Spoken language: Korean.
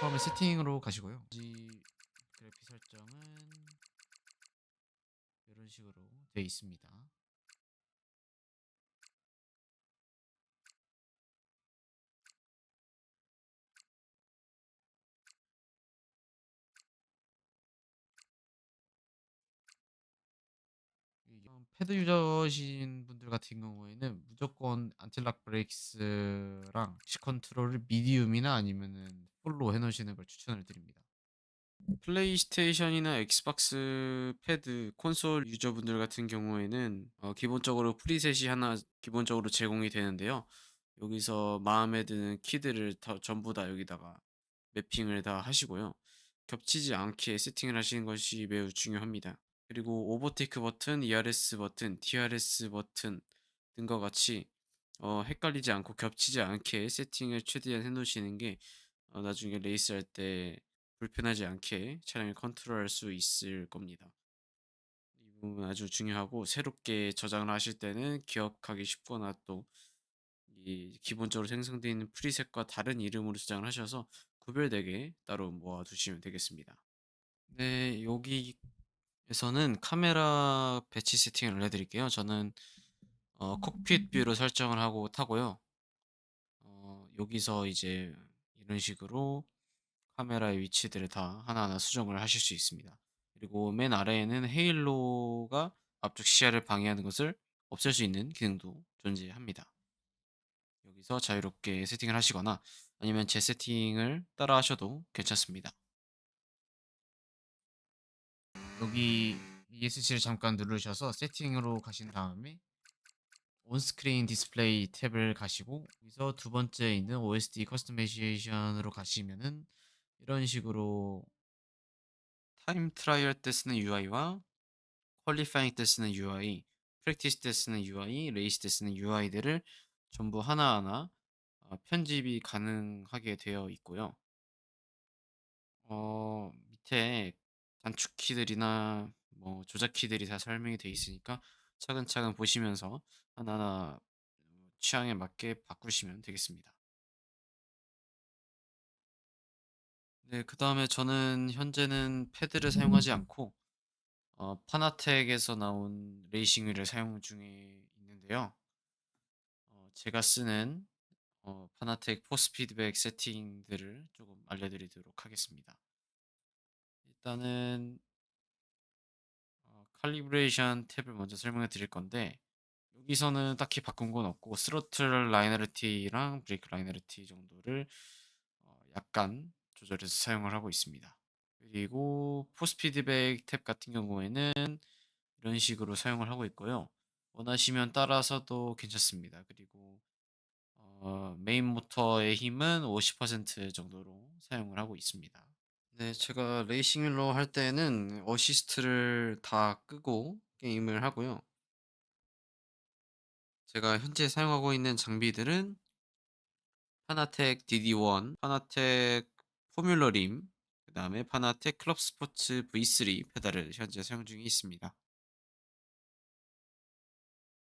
처음에 세팅으로 가시고요. 지 그래픽 설정은 이런 식으로 되어 있습니다. 패드 유저신 분들 같은 경우에는 무조건 안티락 브레이크스랑 시 컨트롤을 미디움이나 아니면은 풀로 해 놓으시는 걸 추천을 드립니다. 플레이스테이션이나 엑스박스 패드 콘솔 유저분들 같은 경우에는 어 기본적으로 프리셋이 하나 기본적으로 제공이 되는데요. 여기서 마음에 드는 키들을 다 전부 다 여기다가 매핑을 다 하시고요. 겹치지 않게 세팅을 하시는 것이 매우 중요합니다. 그리고 오버테이크 버튼, ERS 버튼, DRS 버튼 등과 같이 어 헷갈리지 않고 겹치지 않게 세팅을 최대한 해 놓으시는 게 어 나중에 레이스할 때 불편하지 않게 차량을 컨트롤할 수 있을 겁니다. 이 부분 아주 중요하고 새롭게 저장을 하실 때는 기억하기 쉽거나 또 이 기본적으로 생성되어 있는 프리셋과 다른 이름으로 저장을 하셔서 구별되게 따로 모아 두시면 되겠습니다. 네, 여기에서는 카메라 배치 세팅을 해 드릴게요. 저는 어 콕핏 뷰로 설정을 하고 타고요. 어 여기서 이제 이런 식으로 카메라의 위치들을 다 하나하나 수정을 하실 수 있습니다. 그리고 맨 아래에는 헤일로가 앞쪽 시야를 방해하는 것을 없앨 수 있는 기능도 존재합니다. 여기서 자유롭게 세팅을 하시거나 아니면 제 세팅을 따라 하셔도 괜찮습니다. 여기 ESC를 잠깐 누르셔서 세팅으로 가신 다음에 온스크린 디스플레이 탭을 가시고 여기서 두 번째 있는 OSD 커스터마이제이션으로 가시면은 이런 식으로 타임 트라이얼 때 쓰는 UI와 퀄리파잉 때 쓰는 UI, 프랙티스 때 쓰는 UI, 레이스 때 쓰는 UI들을 전부 하나하나 어 편집이 가능하게 되어 있고요. 어 밑에 단축 키들이나 뭐 조작 키들이 다 설명이 되어 있으니까 차근차근 보시면서 하나하나 어 취향에 맞게 바꾸시면 되겠습니다. 네, 그 다음에 저는 현재는 패드를 사용하지 않고 어 파나텍에서 나온 레이싱 휠을 사용 중에 있는데요. 어 제가 쓰는 어 파나텍 포스 피드백 세팅들을 조금 알려드리도록 하겠습니다. 일단은 어 칼리브레이션 탭을 먼저 설명해 드릴 건데 여기서는 딱히 바꾼 건 없고 스로틀 라이너리티랑 브레이크 라이너리티 정도를 어 약간 조절해서 사용을 하고 있습니다. 그리고 포스 피드백 탭 같은 경우에는 이런 식으로 사용을 하고 있고요. 원하시면 따라서도 괜찮습니다. 그리고 어 메인 모터의 힘은 50% 정도로 사용을 하고 있습니다. 네, 제가 레이싱 휠로 할 때는 어시스트를 다 끄고 게임을 하고요. 제가 현재 사용하고 있는 장비들은 파나텍 DD1, 파나텍 포뮬러 림, 그다음에 파나텍 클럽 스포츠 V3 페달을 현재 사용 중에 있습니다.